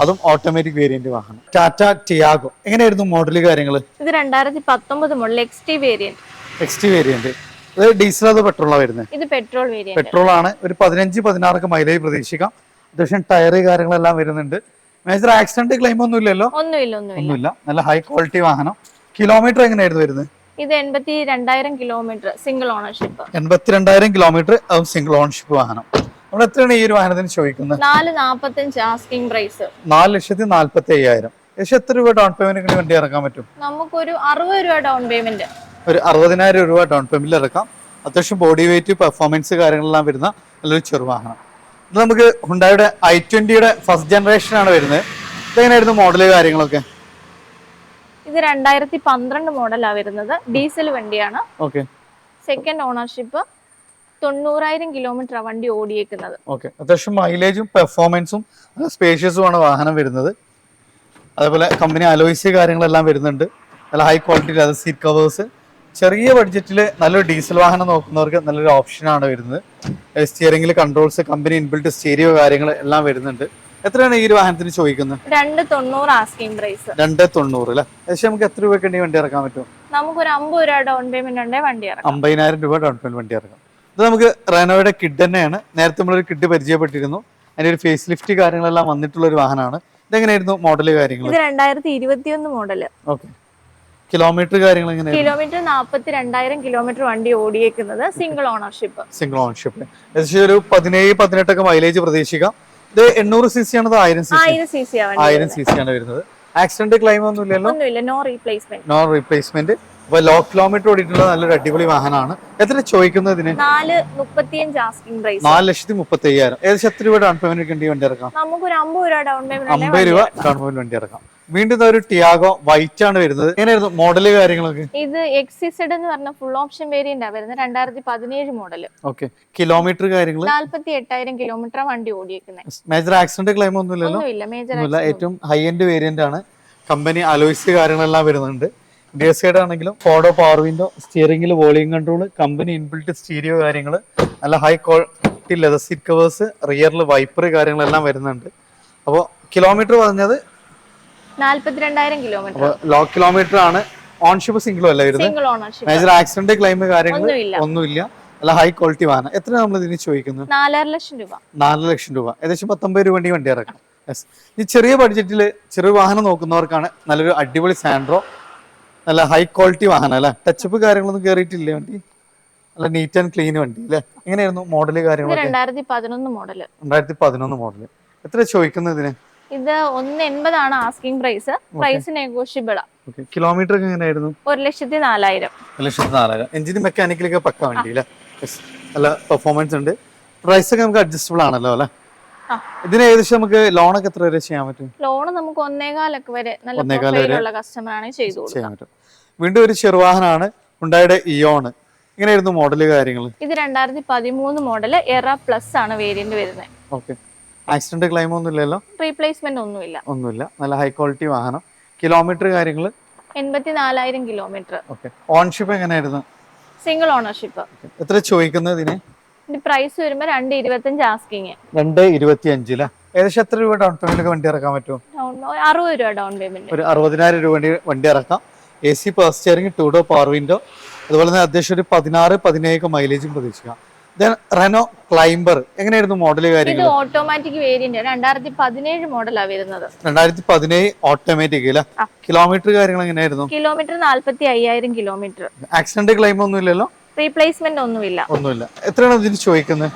[SPEAKER 1] അതും ഓട്ടോമാറ്റിക് വേരിയന്റ് വാഹനം. ടാറ്റ ടിയാഗോ എങ്ങനെയായിരുന്നു മോഡൽ കാര്യങ്ങൾ
[SPEAKER 2] ഇത് രണ്ടായിരത്തി പത്തൊമ്പത് model X T variant
[SPEAKER 1] X T variant ഇത് ഡീസൽ അത് പെട്രോളാണ് വരുന്നത്
[SPEAKER 2] ഇത് പെട്രോൾ വേരിയന്റ്
[SPEAKER 1] പെട്രോൾ ആണ്. ഒരു പതിനഞ്ച് പതിനാറൊക്കെ മൈലേജ് പ്രതീക്ഷിക്കാം. അത്യാവശ്യം ടയർ കാര്യങ്ങളെല്ലാം വരുന്നുണ്ട്. മേജർ ആക്സിഡന്റ് ക്ലെയിം ഒന്നും ഇല്ലല്ലോ?
[SPEAKER 2] ഒന്നുമില്ല
[SPEAKER 1] നല്ല ഹൈ ക്വാളിറ്റി വാഹനം. കിലോമീറ്റർ എങ്ങനെയായിരുന്നു വരുന്നത്?
[SPEAKER 2] ഇത് എൺപത്തി രണ്ടായിരം കിലോമീറ്റർ സിംഗിൾ ഓണർഷിപ്പ്
[SPEAKER 1] എൺപത്തി രണ്ടായിരം കിലോമീറ്റർ അതും സിംഗിൾ ഓണർഷിപ്പ് വാഹനം. നമ്മൾ എത്രയാണ് ഈ ഒരു വാഹനത്തിന് ചോദിക്കുന്നത്?
[SPEAKER 2] നാല് നാപ്പത്തഞ്ച് ആസ്കിംഗ് പ്രൈസ്
[SPEAKER 1] നാല് ലക്ഷത്തി നാല്പത്തി അയ്യായിരം. ഏകദേശം എത്ര രൂപ ഡൗൺ പേയ്മെന്റ് വണ്ടി ഇറക്കാൻ പറ്റും?
[SPEAKER 2] നമുക്കൊരു അറുപത് രൂപ ഡൗൺ പേയ്മെന്റ്
[SPEAKER 1] ഒരു അറുപതിനായിരം രൂപ ഡൗൺ പേയ്മെന്റിൽ ഇറക്കാം. അത്യാവശ്യം ബോഡി വെയിറ്റ് പെർഫോമൻസ് കാര്യങ്ങളെല്ലാം വരുന്ന നല്ലൊരു ചെറുവാഹനം. ഇത് നമുക്ക് ഹുണ്ടായുടെ ഐ ട്വന്റിയുടെ ഫസ്റ്റ് ജനറേഷൻ ആണ് വരുന്നത്. ഇതെങ്ങനെയായിരുന്നു മോഡൽ കാര്യങ്ങളൊക്കെ?
[SPEAKER 2] ഇത് രണ്ടായിരത്തി പന്ത്രണ്ട് മോഡലാ വരുന്നത്. ഡീസൽ വണ്ടിയാണ്.
[SPEAKER 1] ഓക്കെ.
[SPEAKER 2] സെക്കൻഡ് ഓണർഷിപ്പ് തൊണ്ണൂറായിരം കിലോമീറ്റർ വണ്ടി ഓടിയേക്കുന്നത്.
[SPEAKER 1] ഓക്കെ. അത്യാവശ്യം മൈലേജും പെർഫോമൻസും സ്പേഷ്യസും ആണ് വാഹനം വരുന്നത്. അതേപോലെ കമ്പനി അലോയ്സ് കാര്യങ്ങളെല്ലാം വരുന്നുണ്ട്. നല്ല ഹൈ ക്വാളിറ്റി സീറ്റ് കവേഴ്സ് ചെറിയ ബഡ്ജറ്റിൽ നല്ലൊരു ഡീസൽ വാഹനം നോക്കുന്നവർക്ക് നല്ലൊരു ഓപ്ഷനാണ് വരുന്നത്. സ്റ്റിയറിംഗിൽ കൺട്രോൾസ് കമ്പനി ഇൻബിൽറ്റ് സ്റ്റീരിയോ കാര്യങ്ങൾ എല്ലാം വരുന്നുണ്ട്. എത്രയാണ് ഈ ഒരു വാഹനത്തിന് ചോദിക്കുന്നത്?
[SPEAKER 2] രണ്ട് തൊണ്ണൂറ് ആസ്കിംഗ് പ്രൈസ്
[SPEAKER 1] രണ്ട് തൊണ്ണൂറ് അല്ലേ? ഏകദേശം നമുക്ക് എത്ര രൂപയ്ക്ക് ഉണ്ടെങ്കിൽ വണ്ടി ഇറക്കാൻ പറ്റും?
[SPEAKER 2] നമുക്ക് ഒരു അമ്പത് രൂപ ഡൗൺ പേയ്മെന്റ് ഉണ്ടെങ്കിൽ വണ്ടി ഇറക്കാം.
[SPEAKER 1] അമ്പതിനായിരം രൂപ ഡൗൺ പേയ്മെന്റ് വണ്ടി ഇറക്കാം. ഇത് നമുക്ക് റെനോയുടെ കിഡ് തന്നെയാണ്. നേരത്തെ നമ്മളൊരു കിഡ് പരിചയപ്പെട്ടിരുന്നു. അതിന്റെ ഒരു ഫേസ് ലിഫ്റ്റ് കാര്യങ്ങളെല്ലാം വന്നിട്ടുള്ള ഒരു വാഹനമാണ്. ഇതെങ്ങനെയായിരുന്നു മോഡൽ കാര്യങ്ങൾ
[SPEAKER 2] ഇത് രണ്ടായിരത്തി ഇരുപത്തിയൊന്ന് മോഡൽ
[SPEAKER 1] ഓക്കെ കിലോമീറ്റർ കാര്യങ്ങൾ എങ്ങനെയായിരുന്നു?
[SPEAKER 2] കിലോമീറ്റർ നാൽപ്പത്തി രണ്ടായിരം കിലോമീറ്റർ വണ്ടി ഓടിയേക്കുന്നത് സിംഗിൾ ഓണർഷിപ്പ്
[SPEAKER 1] സിംഗിൾ ഓണർഷിപ്പ് ഏകദേശം ഒരു പതിനേഴ് പതിനെട്ടൊക്കെ മൈലേജ് പ്രതീക്ഷിക്കാം. ഇത് എണ്ണൂറ് സി സി ആണ് ആയിരം സി സി
[SPEAKER 2] ആയിരം സി സി
[SPEAKER 1] ആയിരം സി സി ആണ് വരുന്നത്. ആക്സിഡന്റ് ക്ലെയിം ഒന്നും ഇല്ലല്ലോ
[SPEAKER 2] ഒന്നുമില്ല നോ റീപ്ലേസ്മെന്റ്
[SPEAKER 1] നോ റീപ്ലേസ്മെന്റ് അപ്പൊ ലോ കിലോമീറ്റർ ഓടിയിട്ടുള്ള നല്ലൊരു അടിപൊളി വാഹനമാണ്. എത്ര
[SPEAKER 2] ചോദിക്കുന്നത് പ്രൈസ്
[SPEAKER 1] നാല് ലക്ഷത്തി മുപ്പത്തി അയ്യായിരം ഏകദേശം എത്ര രൂപ ഡൗൺ പേയ്മെന്റ് വണ്ടി ഇറക്കാം?
[SPEAKER 2] നമുക്കൊരു അമ്പത് രൂപ ഡൗൺ പേയ്മെന്റ്
[SPEAKER 1] അമ്പത് രൂപ ഡൗൺ പേയ്മെന്റ് വണ്ടി ഇറക്കാം. വീണ്ടും ഒരു ടിയാഗോ വൈറ്റ് ആണ് വരുന്നത്. എങ്ങനെയായിരുന്നു മോഡൽ കാര്യങ്ങളൊക്കെ?
[SPEAKER 2] ഇത് എക്സിസഡ് എന്ന് പറഞ്ഞ ഫുൾ ഓപ്ഷൻ വേരിയന്റ് വരുന്നത് രണ്ടായിരത്തി പതിനേഴ് മോഡൽ
[SPEAKER 1] ഓക്കെ കിലോമീറ്റർ കാര്യങ്ങൾ
[SPEAKER 2] നാല്പത്തി എട്ടായിരം കിലോമീറ്റർ വണ്ടി ഓടിയേക്കുന്നത്
[SPEAKER 1] മേജർ ആക്സിഡന്റ് ക്ലെയിം ഒന്നും ഇല്ലല്ലോ
[SPEAKER 2] ഒന്നുമില്ല.
[SPEAKER 1] ഏറ്റവും ഹൈ എൻഡ് വേരിയന്റ് ആണ്. കമ്പനി അലോയ്സ് കാര്യങ്ങളെല്ലാം വരുന്നുണ്ട്. ഇന്ത്യ സൈഡ് ആണെങ്കിലും four door power window സ്റ്റിയറിംഗിൽ volume control company inbuilt stereo കാര്യങ്ങൾ നല്ല high quality leather seat covers റിയറിൽ wiper കാര്യങ്ങളെല്ലാം വരുന്നുണ്ട്. അപ്പോൾ കിലോമീറ്റർ പറഞ്ഞത്
[SPEAKER 2] നാല്പത്തിരണ്ടായിരം കിലോമീറ്റർ
[SPEAKER 1] ലോ കിലോമീറ്റർ ആണ്. ഓൺഷിപ്പ് സിംഗിളും അല്ല വരുന്നത്? മേജർ ആക്സിഡന്റ് ക്ലെയിം കാര്യങ്ങൾ
[SPEAKER 2] ഒന്നുമില്ല.
[SPEAKER 1] അല്ല ഹൈ ക്വാളിറ്റി വാഹനം. എത്ര നമ്മൾ ഇതിന് ചോദിക്കുന്നത്?
[SPEAKER 2] നാലര ലക്ഷം രൂപ.
[SPEAKER 1] നാല് ലക്ഷം രൂപ. ഏകദേശം പത്തൊമ്പത് രൂപ വണ്ടി വണ്ടി ഇറക്കാം യെസ് ഈ ചെറിയ ബഡ്ജറ്റിൽ ചെറിയ വാഹനം നോക്കുന്നവർക്കാണ് നല്ലൊരു അടിപൊളി സാൻഡ്രോ നല്ല ഹൈ ക്വാളിറ്റി വാഹനം അല്ലേ? ടച്ചപ്പ് കാര്യങ്ങളൊന്നും കയറിയിട്ടില്ലേ വണ്ടി? നല്ല നീറ്റ് ആൻഡ് ക്ലീൻ വണ്ടി അല്ലേ? എങ്ങനെയായിരുന്നു മോഡൽ
[SPEAKER 2] കാര്യങ്ങൾ
[SPEAKER 1] കാര്യങ്ങളൊക്കെ?
[SPEAKER 2] രണ്ടായിരത്തി പതിനൊന്ന് മോഡൽ
[SPEAKER 1] രണ്ടായിരത്തി പതിനൊന്ന് മോഡൽ എത്ര ചോദിക്കുന്നത് ഇതിന്?
[SPEAKER 2] ഇത് ഒന്ന് എൺപതാണ് asking price price
[SPEAKER 1] negotiable kilometre ഒക്കെ എങ്ങനെയായിരുന്നു?
[SPEAKER 2] ഒരു ലക്ഷത്തി നാലായിരം.
[SPEAKER 1] ഒരു ലക്ഷത്തി നാലായിരം. എഞ്ചിന് മെക്കാനിക്കലൊക്കെ പക്ക വണ്ടി അല്ലേ നല്ല പെർഫോമൻസ് ഉണ്ട്. പ്രൈസ് ഒക്കെ നമുക്ക് അഡ്ജസ്റ്റബിൾ ആണല്ലോ അല്ലേ. ഇതിന് ഏകദേശം നമുക്ക് ലോണൊക്കെ എത്ര വരെ ചെയ്യാൻ പറ്റും?
[SPEAKER 2] ലോൺ നമുക്ക് ഒന്നേകാലൊക്കെ വരെ നല്ല പ്രൊഫൈലുള്ള കസ്റ്റമർ ആണ് ചെയ്തു
[SPEAKER 1] ചെയ്യാൻ പറ്റും. വീണ്ടും ഒരു ചെറുവാഹനമാണ് ഉണ്ടായുടെ ഇയോൺ ഇങ്ങനെയായിരുന്നു മോഡൽ കാര്യങ്ങൾ
[SPEAKER 2] ഇത് രണ്ടായിരത്തി പതിമൂന്ന് മോഡൽ എറ പ്ലസ് ആണ് വേരിയന്റ് വരുന്നത്.
[SPEAKER 1] ഓക്കെ ആക്സിഡന്റ് ക്ലെയിം ഒന്നും ഇല്ലല്ലോ
[SPEAKER 2] റീപ്ലേസ്മെന്റ് ഒന്നുമില്ല.
[SPEAKER 1] ഒന്നുമില്ല. നല്ല ഹൈ ക്വാളിറ്റി വാഹനം. കിലോമീറ്റർ കാര്യങ്ങൾ
[SPEAKER 2] എൺപത്തിനാലായിരം കിലോമീറ്റർ
[SPEAKER 1] ഓക്കെ ഓൺഷിപ്പ് എങ്ങനെയായിരുന്നു?
[SPEAKER 2] സിംഗിൾ ഓണർഷിപ്പ്
[SPEAKER 1] എത്ര ചോദിക്കുന്നത് ഇതിന്?
[SPEAKER 2] പ്രൈസ് വരുമ്പോ രണ്ട് ഇരുപത്തഞ്ച് ആസ്കിങ്
[SPEAKER 1] രണ്ട് ഇരുപത്തി അഞ്ചില ഏകദേശം എത്ര രൂപ ഡൗൺ പേയ്മെന്റ് വണ്ടി ഇറക്കാൻ പറ്റും?
[SPEAKER 2] അറുപത് രൂപ ഡൗൺ പേയ്മെന്റ്
[SPEAKER 1] ഒരു അറുപതിനായിരം രൂപ വണ്ടി വണ്ടി ഇറക്കാം. A C power steering two door power window അതുപോലെ തന്നെ അത്യാവശ്യം ഒരു പതിനാറ് പതിനേഴ് മൈലേജും പ്രതീക്ഷിക്കാം. ദെൻ റെനോ ക്ലൈംബർ എങ്ങനെയായിരുന്നു മോഡൽ
[SPEAKER 2] ഇത്
[SPEAKER 1] കാര്യങ്ങൾ
[SPEAKER 2] ഓട്ടോമാറ്റിക് വേരിയന്റ് രണ്ടായിരത്തി പതിനേഴ് മോഡലാണ് വരുന്നത്.
[SPEAKER 1] രണ്ടായിരത്തി പതിനേഴ് ഓട്ടോമാറ്റിക് അല്ലേ?
[SPEAKER 2] ആ.
[SPEAKER 1] കിലോമീറ്റർ കാര്യങ്ങൾ എങ്ങനെയായിരുന്നു?
[SPEAKER 2] കിലോമീറ്റർ നാല്പത്തി അയ്യായിരം കിലോമീറ്റർ
[SPEAKER 1] ആക്സിഡന്റ് ക്ലൈം ഒന്നും ഇല്ലല്ലോ?
[SPEAKER 2] റീപ്ലേസ്മെന്റ് ഒന്നുമില്ല.
[SPEAKER 1] ഒന്നുമില്ല. എത്രയാണ് ഇതിന് ചോദിക്കുന്നത്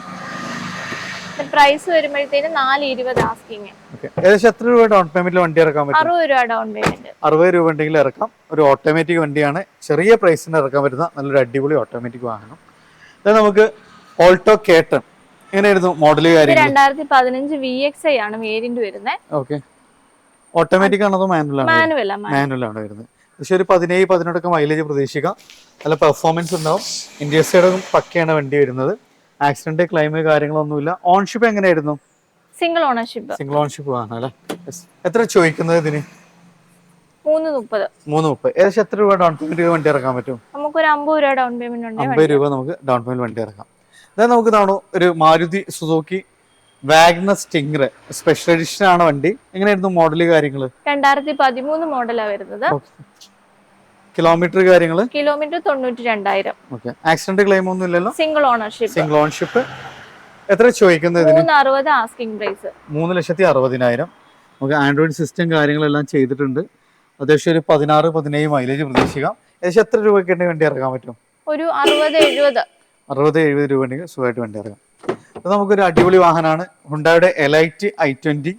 [SPEAKER 2] പ്രൈസ് വരുമ്പോഴത്തേന് നാല് ഇരുപത് ആസ്കിങ്
[SPEAKER 1] ഓക്കെ ഏകദേശം എത്ര രൂപ ഡൗൺ പേയ്മെന്റിൽ വണ്ടി ഇറക്കാൻ പറ്റും?
[SPEAKER 2] അറുപത് രൂപ ഡൗൺ പേയ്മെന്റ്
[SPEAKER 1] അറുപത് രൂപ ഉണ്ടെങ്കിൽ ഇറക്കാം. ഒരു ഓട്ടോമാറ്റിക് വണ്ടിയാണ്. ചെറിയ പ്രൈസിന് ഇറക്കാൻ പറ്റുന്ന നല്ലൊരു അടിപൊളി ഓട്ടോമാറ്റിക് വാങ്ങണം ഇത് നമുക്ക് ഓൾട്ടോ കേട്ടൺ എങ്ങനെയായിരുന്നു മോഡൽ
[SPEAKER 2] കാര്യം
[SPEAKER 1] കാര്യങ്ങൾ
[SPEAKER 2] രണ്ടായിരത്തി പതിനഞ്ച് വി എക്സ് ഐ ആണ് വേരിയന്റ് വരുന്നത്
[SPEAKER 1] ഓക്കെ ഓട്ടോമാറ്റിക് ആണോ മാനുവൽ ആണോ
[SPEAKER 2] മാനുവൽ
[SPEAKER 1] ആണ് വരുന്നത്. പക്ഷെ ഒരു പതിനേഴ് പതിനെട്ടൊക്കെ മൈലേജ് പ്രതീക്ഷിക്കാം. നല്ല പെർഫോമൻസ് ഉണ്ടാവും. ഇന്ത്യയുടെ പക്കയാണ് വണ്ടി വരുന്നത്. ആക്സിഡന്റ് ക്ലൈം കാര്യങ്ങളൊന്നുമില്ല. ഓൺഷിപ്പ് എങ്ങനെയായിരുന്നു?
[SPEAKER 2] സിംഗിൾ ഓണർഷിപ്പ്
[SPEAKER 1] സിംഗിൾ ഓണർഷിപ്പ് ആണ് അല്ലേ? എത്ര ചോദിക്കുന്നത് ഇതിന്?
[SPEAKER 2] മൂന്ന് മുപ്പത്.
[SPEAKER 1] മൂന്ന് മുപ്പത്. ഏകദേശം എത്ര രൂപ ഡൗൺ പേയ്മെന്റ് വണ്ടി ഇറക്കാൻ പറ്റും?
[SPEAKER 2] നമുക്കൊരു അമ്പത് രൂപ ഡൗൺ പേയ്മെന്റ്
[SPEAKER 1] അമ്പത് രൂപ നമുക്ക് ഡൗൺ പേയ്മെന്റ് വണ്ടി ഇറക്കാം. അതായത് നമുക്ക് ഇതാണ് ഒരു Maruti Suzuki Wagon Stingray special edition ആണ് വണ്ടി. എങ്ങനെയായിരുന്നു മോഡൽ കാര്യങ്ങൾ
[SPEAKER 2] രണ്ടായിരത്തി പതിമൂന്ന് മോഡലാണ് വരുന്നത്.
[SPEAKER 1] കിലോമീറ്റർ കാര്യങ്ങൾ
[SPEAKER 2] കിലോമീറ്റർ തൊണ്ണൂറ്റി രണ്ടായിരം
[SPEAKER 1] ഓക്കെ. ആക്സിഡന്റ് ക്ലെയിം ഒന്നും ഇല്ലല്ലോ?
[SPEAKER 2] സിംഗിൾ ഓണർഷിപ്പ്
[SPEAKER 1] സിംഗിൾ ഓണർഷിപ്പ് എത്ര ചോദിക്കുന്നത്
[SPEAKER 2] അറുപത് ആസ്കിംഗ് പ്രൈസ്
[SPEAKER 1] മൂന്ന് ലക്ഷത്തി അറുപതിനായിരം നമുക്ക് ആൻഡ്രോയിഡ് സിസ്റ്റം കാര്യങ്ങളെല്ലാം ചെയ്തിട്ടുണ്ട്. അത്യാവശ്യം ഒരു പതിനാറ് പതിനേഴ് മൈലേജ് പ്രതീക്ഷിക്കാം. ഏകദേശം എത്ര രൂപയ്ക്ക് വണ്ടി ഇറക്കാൻ പറ്റും?
[SPEAKER 2] ഒരു അറുപത് എഴുപത്.
[SPEAKER 1] അറുപത് എഴുപത് രൂപ ഉണ്ടെങ്കിൽ സുഖമായിട്ട് വണ്ടി ഇറങ്ങാം. അപ്പോൾ നമുക്കൊരു അടിപൊളി വാഹനമാണ്. ഹുണ്ടായുടെ എലൈറ്റ് ഐ ട്വന്റി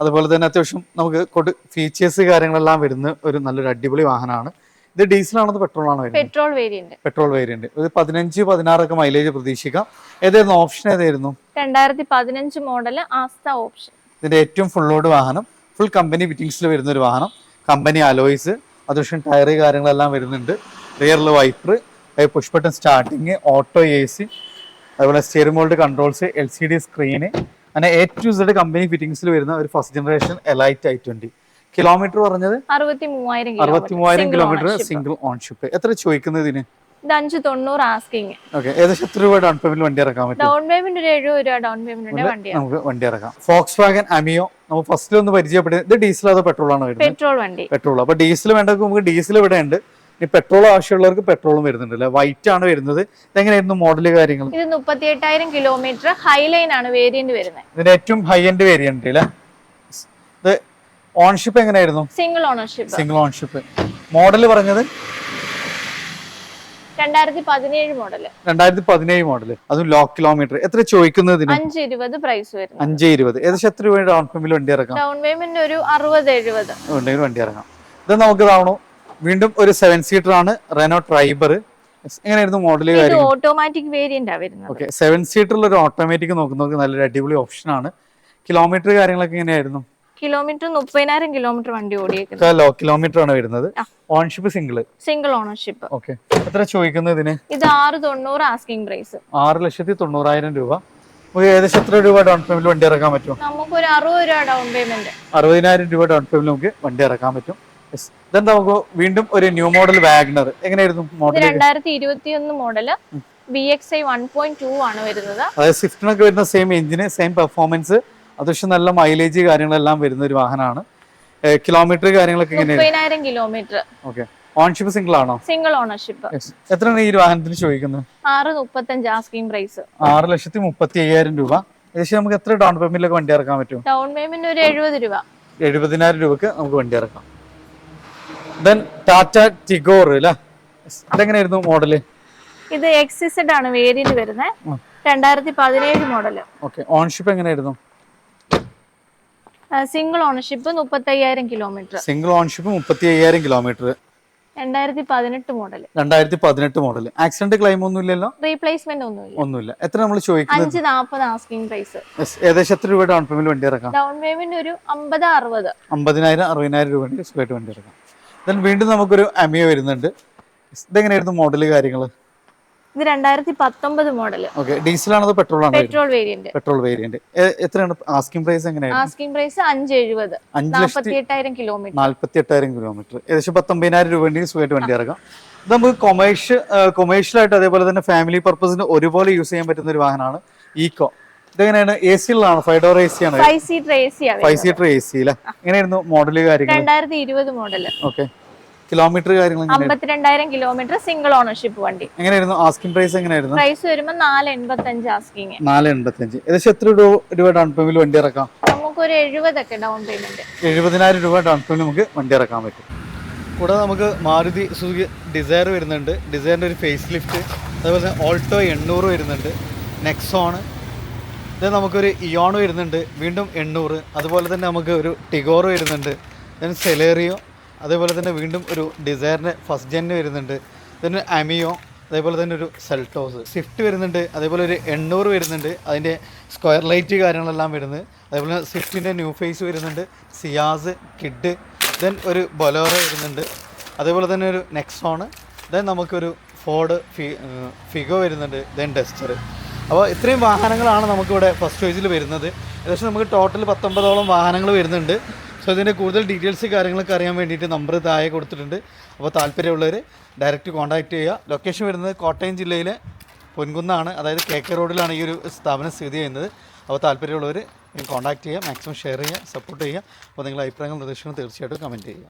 [SPEAKER 1] അതുപോലെ തന്നെ അത്യാവശ്യം നമുക്ക് കൊടു ഫീച്ചേഴ്സ് കാര്യങ്ങളെല്ലാം വരുന്ന ഒരു നല്ലൊരു അടിപൊളി വാഹനമാണ്. ഇത് ഡീസലാണോ പെട്രോൾ ആണോ
[SPEAKER 2] പെട്രോൾ വേരിയന്റ്
[SPEAKER 1] പെട്രോൾ വേരിയന്റ് ഒരു പതിനഞ്ച് പതിനാറൊക്കെ മൈലേജ് പ്രതീക്ഷിക്കാം. ഏതായിരുന്നു ഓപ്ഷൻ ഏതായിരുന്നു?
[SPEAKER 2] രണ്ടായിരത്തി പതിനഞ്ച് മോഡൽ ആസ്ത ഓപ്ഷൻ
[SPEAKER 1] ഇതിന്റെ ഏറ്റവും ഫുൾ ലോഡ് വാഹനം. ഫുൾ കമ്പനി ഫിറ്റിംഗ്സിൽ വരുന്ന ഒരു വാഹനം. കമ്പനി അലോയ്സ് അത്യാവശ്യം ടയർ കാര്യങ്ങളെല്ലാം വരുന്നുണ്ട്. റിയറിൽ wiper push button starting auto A C അതുപോലെ steering mould controls L C D screen അങ്ങനെ എ ടു സെഡ് കമ്പനി ഫിറ്റിംഗ്സിൽ വരുന്ന ഒരു first generation elite I twenty kilometre പറഞ്ഞത്?
[SPEAKER 2] അറുപത്തി മൂവായിരം
[SPEAKER 1] കിലോമീറ്റർ സിംഗിൾ ഓൺഷിപ്പ് എത്ര ചോദിക്കുന്നത് ഇതിന്?
[SPEAKER 2] ഇത് അഞ്ച് തൊണ്ണൂറ് ആസ്കിങ്
[SPEAKER 1] ഏകദേശം എത്ര രൂപ ഡൗൺ പേയ്മെന്റ് വണ്ടി ഇറക്കാൻ പറ്റും?
[SPEAKER 2] ഡൗൺ പേയ്മെന്റ് ഒരു എഴുപത് രൂപ ഡൗൺ പേയ്മെന്റ് വണ്ടിയാണ്
[SPEAKER 1] നമുക്ക് വണ്ടി ഇറക്കാം. ഫോക്സ് വാഗൻ അമിയോ നമുക്ക് ഫസ്റ്റിൽ ഒന്ന് പരിചയപ്പെടുന്നത് ഇത് ഡീസൽ അതോ പെട്രോൾ ആണ്
[SPEAKER 2] പെട്രോൾ വണ്ടി.
[SPEAKER 1] പെട്രോൾ അപ്പൊ ഡീസൽ വേണ്ടത് നമുക്ക് ഡീസൽ ഇവിടെ ഉണ്ട്. ഇനി പെട്രോൾ ആവശ്യമുള്ളവർക്ക് പെട്രോളും വരുന്നുണ്ട് അല്ലെ വൈറ്റ് ആണ് വരുന്നത്. ഇതെങ്ങനെയായിരുന്നു മോഡൽ കാര്യങ്ങൾ?
[SPEAKER 2] ഇത് മുപ്പത്തി എട്ടായിരം കിലോമീറ്റർ ഹൈലൈൻ ആണ് വേരിയന്റ് വരുന്നത്.
[SPEAKER 1] ഇതിന്റെ ഏറ്റവും ഹൈ എൻഡ് വേരിയന്റ് അല്ലേ? ഇത് ഓൺഷിപ്പ് എങ്ങനെയായിരുന്നു?
[SPEAKER 2] Single ownership
[SPEAKER 1] single ownership model പറഞ്ഞത്?
[SPEAKER 2] രണ്ടായിരത്തി പതിനേഴ് മോഡൽ
[SPEAKER 1] രണ്ടായിരത്തി പതിനേഴ് മോഡൽ അതും ലോ കിലോമീറ്റർ എത്ര ചോദിക്കുന്നത് ഇതിന്?
[SPEAKER 2] അഞ്ച് ഇരുപത് പ്രൈസ് വരുന്നത്.
[SPEAKER 1] അഞ്ച് ഇരുപത്. ഏകദേശം എത്ര രൂപ ഡൗൺ പേയ്മെന്റ് വണ്ടി ഇറക്കാം?
[SPEAKER 2] ഡൗൺ പേയ്മെന്റ് ഒരു അറുപത് എഴുപത്.
[SPEAKER 1] വണ്ടി ഇറങ്ങാം ഇത് നമുക്ക് താവണു വീണ്ടും ഒരു സെവൻ സീറ്റർ ആണ് റെനോ ട്രൈബർ എങ്ങനെയായിരുന്നു മോഡൽ
[SPEAKER 2] ഓട്ടോമാറ്റിക് വേരിയന്റ് വരുന്നത്.
[SPEAKER 1] ഓക്കെ സെവൻ സീറ്ററിൽ ഒരു ഓട്ടോമാറ്റിക് നോക്കുന്നവർക്ക് നല്ലൊരു അടിപൊളി ഓപ്ഷൻ ആണ്. കിലോമീറ്റർ കാര്യങ്ങളൊക്കെ എങ്ങനെയായിരുന്നു?
[SPEAKER 2] കിലോമീറ്റർ മുപ്പതിനായിരം കിലോമീറ്റർ വണ്ടി ഓടിയേക്കുന്നത്.
[SPEAKER 1] കിലോമീറ്റർ ആണ് വരുന്നത്. Ownership single
[SPEAKER 2] single ownership
[SPEAKER 1] okay എത്ര ചോദിക്കുന്നത് ഇതിന്?
[SPEAKER 2] ഇത് ആറ് തൊണ്ണൂറ് ആസ്കിംഗ് പ്രൈസ്
[SPEAKER 1] ആറ് ലക്ഷത്തി തൊണ്ണൂറായിരം രൂപ. നമുക്ക് ഏകദേശം എത്ര രൂപ ഡൗൺ പേയ്മെന്റ് വണ്ടി ഇറക്കാൻ പറ്റും?
[SPEAKER 2] നമുക്കൊരു അറുപത് രൂപ ഡൗൺ പേയ്മെന്റ്
[SPEAKER 1] അറുപതിനായിരം രൂപ ഡൗൺ പേയ്മെന്റ് നമുക്ക് വണ്ടി ഇറക്കാൻ പറ്റും. ഇതെന്താ നമുക്ക് വീണ്ടും ഒരു ന്യൂ മോഡൽ വാഗ്നർ എങ്ങനെയായിരുന്നു മോഡൽ
[SPEAKER 2] രണ്ടായിരത്തി ഇരുപത്തി ഒന്ന് model V X I one point two ആണ് വരുന്നത്.
[SPEAKER 1] അതായത് സ്വിഫ്റ്റിനൊക്കെ വരുന്ന സെയിം എഞ്ചിന് സെയിം പെർഫോമൻസ് അത്യാവശ്യം നല്ല മൈലേജ് കാര്യങ്ങളെല്ലാം വരുന്ന ഒരു വാഹനമാണ്. കിലോമീറ്റർ കാര്യങ്ങളൊക്കെ എങ്ങനെയായിരം
[SPEAKER 2] മുപ്പതിനായിരം കിലോമീറ്റർ
[SPEAKER 1] ഓക്കെ ഓൺഷിപ്പ് സിംഗിൾ ആണോ?
[SPEAKER 2] Single ownership.
[SPEAKER 1] എത്രയാണ് ഈ വാഹനത്തിന് ചോദിക്കുന്നത്?
[SPEAKER 2] ആറ് മുപ്പത്തഞ്ച് ആസ്കിംഗ് പ്രൈസ്
[SPEAKER 1] ആറ് ലക്ഷത്തി മുപ്പത്തി അയ്യായിരം രൂപ. ഏകദേശം നമുക്ക് എത്ര ഡൗൺ പേയ്മെന്റിലൊക്കെ വണ്ടി ഇറക്കാൻ പറ്റും?
[SPEAKER 2] ഡൗൺ പേയ്മെന്റ് ഒരു എഴുപത് രൂപ.
[SPEAKER 1] എഴുപതിനായിരം രൂപക്ക് നമുക്ക് വണ്ടി ഇറക്കാം. ദെൻ ടാറ്റ ടിഗോർ അല്ലേ. ഇതെങ്ങനെയായിരുന്നു മോഡൽ
[SPEAKER 2] ഇത് എക്സിസഡ് ആണ് വേരിയന്റ് വരുന്നത്. രണ്ടായിരത്തി പതിനേഴ് മോഡൽ
[SPEAKER 1] ഓക്കെ ഓൺഷിപ്പ് എങ്ങനെയായിരുന്നു?
[SPEAKER 2] സിംഗിൾ ഓണർഷിപ്പ് മുപ്പത്തയ്യായിരം കിലോമീറ്റർ
[SPEAKER 1] സിംഗിൾ ഓണർഷിപ്പ് മുപ്പത്തി അയ്യായിരം കിലോമീറ്റർ
[SPEAKER 2] രണ്ടായിരത്തി പതിനെട്ട് മോഡൽ
[SPEAKER 1] രണ്ടായിരത്തി പതിനെട്ട് മോഡൽ ആക്സിഡന്റ് ക്ലെയിം ഒന്നും ഇല്ലല്ലോ
[SPEAKER 2] റീപ്ലേസ്മെന്റ് ഒന്നുമില്ല.
[SPEAKER 1] ഒന്നുമില്ല എത്ര നമ്മൾ ചോദിക്കുന്നത്?
[SPEAKER 2] അഞ്ച് നാൽപ്പത് ആസ്കിംഗ് പ്രൈസ്.
[SPEAKER 1] ഏകദേശം എത്ര രൂപ ഡൗൺ പേയ്മെന്റ് വണ്ടി ഇറക്കാം?
[SPEAKER 2] ഡൗൺ പേയ്മെന്റ് ഒരു അമ്പത് അറുപത്.
[SPEAKER 1] അമ്പതിനായിരം അറുപതിനായിരം രൂപ സുഖമായിട്ട് വണ്ടി ഇറക്കാം. ദെൻ വീണ്ടും നമുക്കൊരു അമിയ വരുന്നുണ്ട്. ഇതെങ്ങനെയായിരുന്നു മോഡൽ കാര്യങ്ങൾ
[SPEAKER 2] ഇത് രണ്ടായിരത്തി പത്തൊമ്പത് മോഡൽ
[SPEAKER 1] ഓക്കെ ആണോ പെട്രോൾ ആണോ
[SPEAKER 2] പെട്രോൾ വേരിയന്റ്
[SPEAKER 1] പെട്രോൾ വേരിയന്റ് എത്രയാണ്? ആസ്കിംഗ് പ്രൈസ് എങ്ങനെയാണ്
[SPEAKER 2] ആസ്കിംഗ് പ്രൈസ് അഞ്ച് എഴുപത് എട്ടായിരം കിലോമീറ്റർ
[SPEAKER 1] നാല്പത്തി എട്ടായിരം കിലോമീറ്റർ ഏകദേശം പത്തൊമ്പതിനായിരം രൂപ ഉണ്ടെങ്കിൽ സുഖമായിട്ട് വണ്ടി ഇറക്കാം. ഇത് നമുക്ക് കൊമേഴ്ഷ്യൽ കൊമേഴ്ഷ്യലായിട്ട് അതേപോലെ തന്നെ ഫാമിലി പർപ്പസിന് ഒരുപോലെ യൂസ് ചെയ്യാൻ പറ്റുന്ന ഒരു വാഹനമാണ് ഈക്കോ ഇതെങ്ങനെയാണ്? എ സിയിലാണ് ഫൈവ് ഡോർ എ സി ആണ്?
[SPEAKER 2] ഫൈവ് സീറ്റർ എ സി ആണ്
[SPEAKER 1] ഫൈവ് സീറ്റർ എ സി അല്ലേ എങ്ങനെയായിരുന്നു മോഡൽ കാര്യങ്ങൾ
[SPEAKER 2] രണ്ടായിരത്തി ഇരുപത് മോഡൽ
[SPEAKER 1] ഓക്കെ കിലോമീറ്റർ കാര്യങ്ങൾ
[SPEAKER 2] അമ്പത്തിരണ്ടായിരം കിലോമീറ്റർ സിംഗിൾ ഓണർഷിപ്പ് വണ്ടി.
[SPEAKER 1] എങ്ങനെയായിരുന്നു? ആസ്കിംഗ് പ്രൈസ് എങ്ങനെയായിരുന്നു?
[SPEAKER 2] പ്രൈസ് വരുമ്പോൾ നാല് എൺപത്തഞ്ച് ആസ്കിംഗ്
[SPEAKER 1] നാല് എൺപത്തഞ്ച് ഏകദേശം എത്ര രൂപ ഡൗൺ പേയ്മെന്റ് വണ്ടി ഇറക്കാം?
[SPEAKER 2] നമുക്കൊരു എഴുപതൊക്കെ ഡൗൺ പേയ്മെന്റ്
[SPEAKER 1] എഴുപതിനായിരം രൂപ ഡൗൺ പേയ്മെന്റ് നമുക്ക് വണ്ടി ഇറക്കാൻ പറ്റും. കൂടാതെ നമുക്ക് മാരുതി സുസുക്കി ഡിസയർ വരുന്നുണ്ട്. ഡിസയറിന്റെ ഒരു ഫേസ് ലിഫ്റ്റ് അതേപോലെ തന്നെ ഓൾട്ടോ എണ്ണൂറ് വരുന്നുണ്ട്. നെക്സോൺ ഇത് നമുക്കൊരു ഇയോൺ വരുന്നുണ്ട്. വീണ്ടും എണ്ണൂറ്. അതുപോലെ തന്നെ നമുക്ക് ഒരു ടിഗോർ വരുന്നുണ്ട്. Then Celerio. അതേപോലെ തന്നെ വീണ്ടും ഒരു ഡിസയറിന്റെ ഫസ്റ്റ് ജെന്നു വരുന്നുണ്ട്. then Ameo. അതേപോലെ തന്നെ ഒരു സെൽട്ടോസ്. സ്വിഫ്റ്റ് വരുന്നുണ്ട്. അതേപോലെ ഒരു എണ്ണൂറ് വരുന്നുണ്ട്. അതിന്റെ സ്ക്വയർ ലൈറ്റ് കാര്യങ്ങളെല്ലാം വരുന്നത് അതേപോലെ സ്വിഫ്റ്റിന്റെ ന്യൂ ഫേസ് വരുന്നുണ്ട്. സിയാസ് കിഡ്. ദെൻ ഒരു ബൊലോറോ വരുന്നുണ്ട്. അതേപോലെ തന്നെ ഒരു നെക്സോണ്. ദെൻ നമുക്കൊരു ഫോർഡ് ഫി ഫിഗോ വരുന്നുണ്ട്. ദെൻ ഡസ്റ്റർ അപ്പോൾ ഇത്രയും വാഹനങ്ങളാണ് നമുക്കിവിടെ ഫസ്റ്റ് ചോയ്സിൽ വരുന്നത്. ഏകദേശം നമുക്ക് ടോട്ടൽ പത്തൊമ്പതോളം വാഹനങ്ങൾ വരുന്നുണ്ട്. സോ ഇതിന്റെ കൂടുതൽ ഡീറ്റെയിൽസ് കാര്യങ്ങളൊക്കെ അറിയാൻ വേണ്ടിയിട്ട് നമ്പർ താഴെ കൊടുത്തിട്ടുണ്ട്. അപ്പോൾ താല്പര്യമുള്ളവർ ഡയറക്റ്റ് കോൺടാക്റ്റ് ചെയ്യുക. ലൊക്കേഷൻ വരുന്നത് കോട്ടയം ജില്ലയിലെ പൊൻകുന്നാണ്. അതായത് കെ കെ റോഡിലാണ് ഈ ഒരു സ്ഥാപനം സ്ഥിതി ചെയ്യുന്നത്. അപ്പോൾ താല്പര്യമുള്ളവർ കോൺടാക്റ്റ് ചെയ്യുക. മാക്സിമം ഷെയർ ചെയ്യുക സപ്പോർട്ട് ചെയ്യുക. അപ്പോൾ നിങ്ങളുടെ അഭിപ്രായങ്ങൾ നിർദ്ദേശങ്ങൾ തീർച്ചയായിട്ടും കമന്റ് ചെയ്യുക.